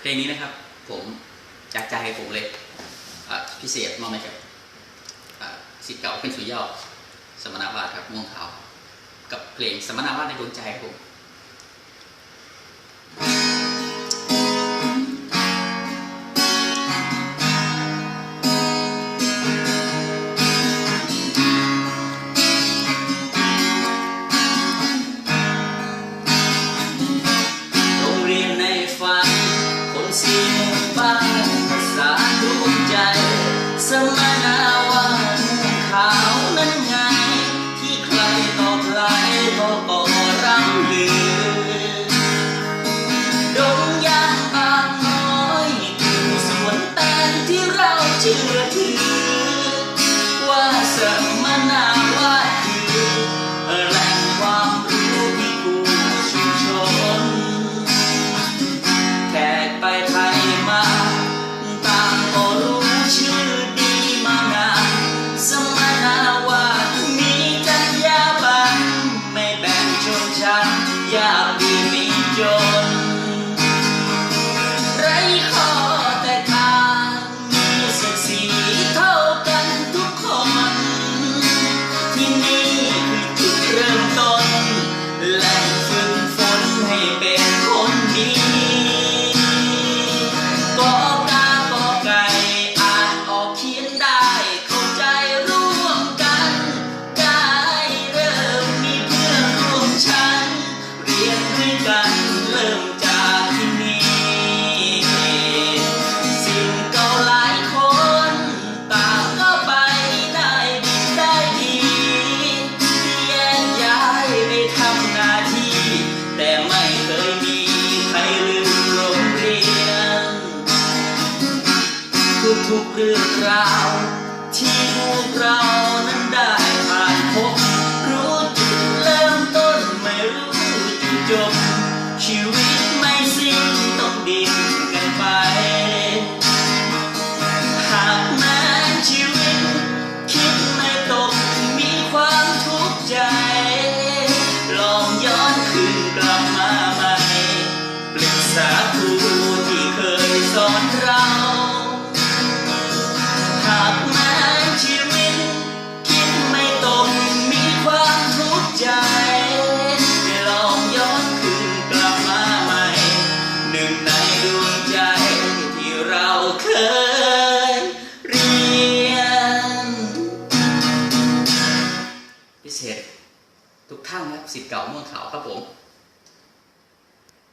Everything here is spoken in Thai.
เพลงนี้นะครับผมจากใจผมเลยพิเศษมามาจากสิทธิ์เก่าเป็นสุยอดสมณวาดครับม่วงขาวกับเพลงสมณวาดในดวงใจผม ไรบ่ก่อร่ำลือดงยางบางน้อยคือสวนแตงที่เราชื่อ ทุกเรื่องราว ที่พวกเรานั้นได้ เคยเรียน พิเศษ ทุกท่านครับสิทธิ์เก่าเมืองขาวครับผม